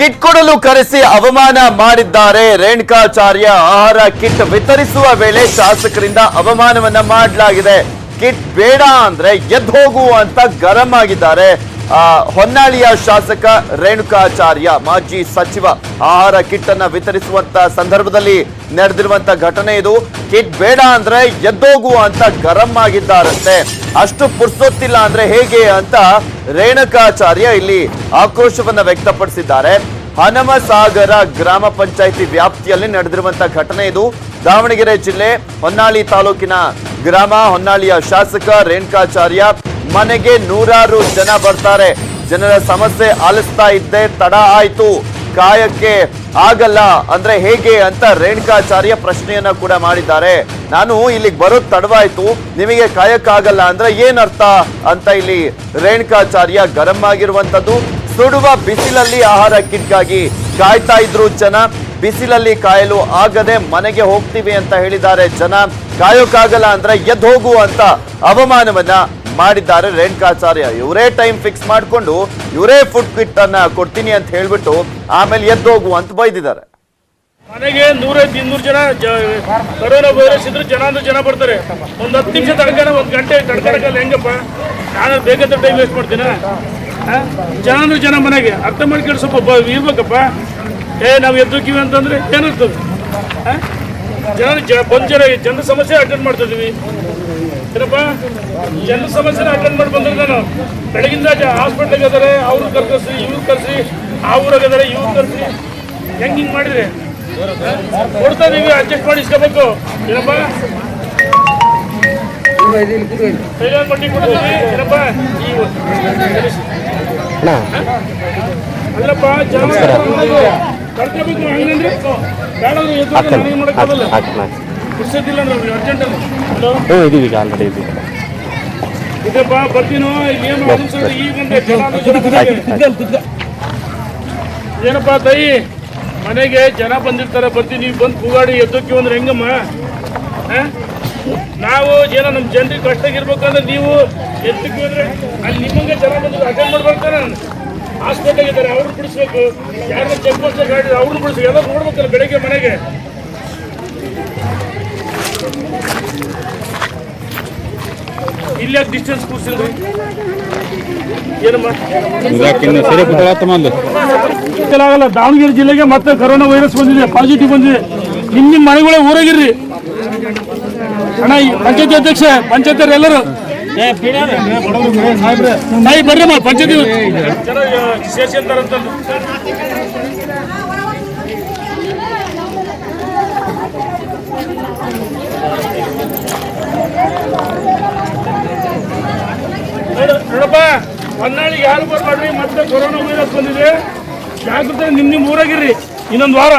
Kit ಕೊಡಲು ಕರೆಸಿ ಅವಮಾನ ಮಾಡಿದ್ದಾರೆ ರೇಣುಕಾಚಾರ್ಯ. ಆಹಾರ ಕಿಟ್ ವಿತರಿಸುವ ವೇಳೆ ಶಾಸಕರಿಂದ ಅವಮಾನವನ್ನ ಮಾಡಲಾಗಿದೆ. ಕಿಟ್ ಬೇಡ ಅಂದ್ರೆ ಎದ್ದು ಹೋಗು ಅಂತ ಗರಂ ಆಗಿದ್ದಾರೆ. ಹೊನ್ನಾಳಿಯ ಶಾಸಕ ರೇಣುಕಾಚಾರ್ಯ, ಮಾಜಿ ಸಚಿವ, ಆಹಾರ ಕಿಟ್ ಅನ್ನ ವಿತರಿಸುವಂತ ಸಂದರ್ಭದಲ್ಲಿ ನಡೆದಿರುವಂತ ಘಟನೆ ಇದು. ಕಿಟ್ ಬೇಡ ಅಂದ್ರೆ ಎದ್ದೋಗು ಅಂತ ಗರಂ ಆಗಿದ್ದಾರಂತೆ. ಅಷ್ಟು ಪುರ್ಸೊತ್ತಿಲ್ಲ ಅಂದ್ರೆ ಹೇಗೆ ಅಂತ ರೇಣುಕಾಚಾರ್ಯ ಇಲ್ಲಿ ಆಕ್ರೋಶವನ್ನ ವ್ಯಕ್ತಪಡಿಸಿದ್ದಾರೆ. ಹನಮಸಾಗರ ಗ್ರಾಮ ಪಂಚಾಯಿತಿ ವ್ಯಾಪ್ತಿಯಲ್ಲಿ ನಡೆದಿರುವಂತ ಘಟನೆ ಇದು. ದಾವಣಗೆರೆ ಜಿಲ್ಲೆ ಹೊನ್ನಾಳಿ ತಾಲೂಕಿನ ಗ್ರಾಮ, ಹೊನ್ನಾಳಿಯ ಶಾಸಕ ರೇಣುಕಾಚಾರ್ಯ ಮನೆಗೆ ನೂರಾರು ಜನ ಬರ್ತಾರೆ. ಜನರ ಸಮಸ್ಯೆ ಆಲಿಸ್ತಾ ಇದ್ದೆ ತಡ ಆಯ್ತು. ಕಾಯಕ್ಕೆ ಆಗಲ್ಲ. ಅಂದ್ರೆ ಹೇಗೆ ಅಂತ ರೇಣುಕಾಚಾರ್ಯ ಪ್ರಶ್ನೆಯನ್ನ ಕೂಡ ಮಾಡಿದ್ದಾರೆ. ನಾನು ಇಲ್ಲಿಗೆ ಬರೋದು ತಡವಾಯ್ತು. ನಿಮಗೆ ಕಾಯಕ್ಕಾಗಲ್ಲ ಅಂದ್ರೆ ಏನರ್ಥ ಅಂತ ಇಲ್ಲಿ ರೇಣುಕಾಚಾರ್ಯ ಗರಂ ಆಗಿರುವಂತದ್ದು. ಸುಡುವ ಬಿಸಿಲಲ್ಲಿ ಆಹಾರ ಕಿಟ್ಗಾಗಿ ಕಾಯ್ತಾ ಇದ್ರು ಜನ. ಬಿಸಿಲಲ್ಲಿ ಕಾಯಲು ಆಗದೆ ಮನೆಗೆ ಹೋಗ್ತೀವಿ ಅಂತ ಹೇಳಿದ್ದಾರೆ ಜನ. ಕಾಯೋಕ್ಕಾಗಲ್ಲ ಅಂದ್ರೆ ಎದ್ದು ಹೋಗು ಅಂತ ಅವಮಾನವನ್ನ ಮಾಡಿದ್ದಾರೆ ರೇಣುಕಾಚಾರ್ಯ. ಇವರೇ ಟೈಮ್ ಫಿಕ್ಸ್ ಮಾಡಿಕೊಂಡು ಇವರೇ ಫುಡ್ ಕಿಟ್ ಅನ್ನ ಕೊಡ್ತೀನಿ ಅಂತ ಹೇಳ್ಬಿಟ್ಟು ಆಮೇಲೆ ಎದ್ದು ಹೋಗು ಅಂತ ಬೈದಿದ್ದಾರೆ. ಮನೆಗೆ ನೂರೈದು ಇನ್ನೂರು ಜನ ಕರೋನಾ ವೈರಸ್ ಇದ್ರೆ ಜನ ಅಂದ್ರೆ ಜನ ಬರ್ತಾರೆ. ಒಂದು ಹತ್ತು ನಿಮಿಷ ತಡ್ಕೋಣ ಒಂದು ಗಂಟೆ ತಡ್ಕೊಳಕಲ್ಲ ಹೆಂಗಪ್ಪ ನಾನು ಬೇಕಾದ ಟೈಮ್ ವೇಸ್ಟ್ ಮಾಡ್ತೀನ? ಜನ ಅಂದ್ರೆ ಜನ ಮನೆಗೆ. ಅರ್ಥ ಮಾಡ್ಕೊಂಡು ಸ್ವಲ್ಪ ಇರ್ಬೇಕಪ್ಪ. ಏ, ನಾವು ಎದ್ದೋಕಿವಿ ಅಂತಂದ್ರೆ ಏನಿರ್ತದೆ? ಜನ ಬಂದ್ ಜನ, ಜನರ ಸಮಸ್ಯೆ ಅಟೆಂಡ್ ಮಾಡ್ತಾ ಇದೀವಿ. ಏನಪ್ಪ? ಜನ ಸಮಸ್ಯೆನ ಅಟೆಂಡ್ ಮಾಡಿ ಬಂದ್ರೆ ನಾನು. ಬೆಳಗಿಂದ ಹಾಸ್ಪಿಟ್ಲಿಗೆ ಇದಾರೆ ಅವ್ರು ಕರ್ಕಸಿ ಇವ್ರು ಕರ್ಸಿ ಆ ಊರಾಗ ಇದಾರೆ ಇವ್ರು ಕರ್ಸಿ. ಹೆಂಗ್ ಹಿಂಗ್ ಮಾಡಿದ್ರೆ? ಕೊಡ್ತಾ ನೀವು ಅಡ್ಜಸ್ಟ್ ಮಾಡಿ ಇಸ್ಕೋಬೇಕು. ಏನಪ್ಪ? ಕೈಲಾಗ್ ಮಟ್ಟಿ ಕೊಡ್ತೀವಿ. ಏನಪ್ಪ? ಈ ಅಲ್ಲಪ್ಪ ಜನ ಕರ್ಕೋಬೇಕು ಹಂಗಂದ್ರೆ ಬೇಡ ಎದ್ದು ನನಗೆ ಮಾಡಕ್ಕಾಗಲ್ಲ. ನಾವು ಅರ್ಜೆಂಟಲ್ಲಿ ಹಲೋ ಹ್ಞೂ ಇದೀವಿ ಈಗ ಆಲ್ರೆಡಿ ಇದೀವಿ. ಇದಪ್ಪ ಬರ್ತೀನೋ ಏನು ಈಗ ಅಂದ್ರೆ. ಏನಪ್ಪ ತಾಯಿ ಮನೆಗೆ ಜನ ಬಂದಿರ್ತಾರೆ ಬರ್ತೀನಿ ನೀವು ಬಂದು ಕೂಗಾಡಿ ಎದ್ದಕ್ಕೆ ಅಂದ್ರೆ ಹೆಂಗಮ್ಮ? ನಾವು ಏನೋ ನಮ್ಮ ಜನರಿಗೆ ಕಷ್ಟ ಆಗಿರ್ಬೇಕಂದ್ರೆ ನೀವು ಎದ್ದಕ್ಕೆ ಹೋದ್ರೆ ಅಲ್ಲಿ ನಿಮ್ಮಂಗೆ ಜನ ಬಂದು ಅಟೆಂಡ್ ನಾನು ಹಾಸ್ಪಿಟಲ್ ಇದ್ದಾರೆ ಅವ್ರನ್ನ ಬಿಡಿಸ್ಬೇಕು. ಯಾರು ಚೆಕ್ ಪೋಸ್ಟ್ ಗಾಡಿ ಅವ್ರನ್ನ ಬಿಡಿಸ್ಬೇಕು. ಎಲ್ಲ ನೋಡ್ಬೇಕಲ್ಲ ಬೆಳಗ್ಗೆ ಮನೆಗೆ. ಇಲ್ಲಿ ಡಿಸ್ಟೆನ್ಸ್ ಕೂರ್ಸಿಲ್ರಿ. ಏನಮ್ಮ ಇನ್ನು ಸರಿ ದಾವಣಗೆರೆ ಜಿಲ್ಲೆಗೆ ಮತ್ತೆ ಕರೋನಾ ವೈರಸ್ ಬಂದಿದೆ ಪಾಸಿಟಿವ್ ಬಂದಿದೆ. ನಿಮ್ ನಿಮ್ ಮನೆಗಳೇ ಊರಾಗಿರ್ರಿ. ಅಣ್ಣ ಈ ಪಂಚಾಯತಿ ಅಧ್ಯಕ್ಷ ಪಂಚಾಯತ್ ಎಲ್ಲರೂ. ನಾಯಿ ಬರ್ರಿ ಪಂಚಾಯತಿ. ಯಾರು ಬರ್ಬೇಡ್ರಿ ಮತ್ತೆ ಕೊರೋನಾ ವೈರಸ್ ಬಂದಿದೆ. ಜಾಗೃತಿ ನಿಮ್ ನಿಮ್ ಊರಾಗಿರ್ರಿ. ಇನ್ನೊಂದು ವಾರ.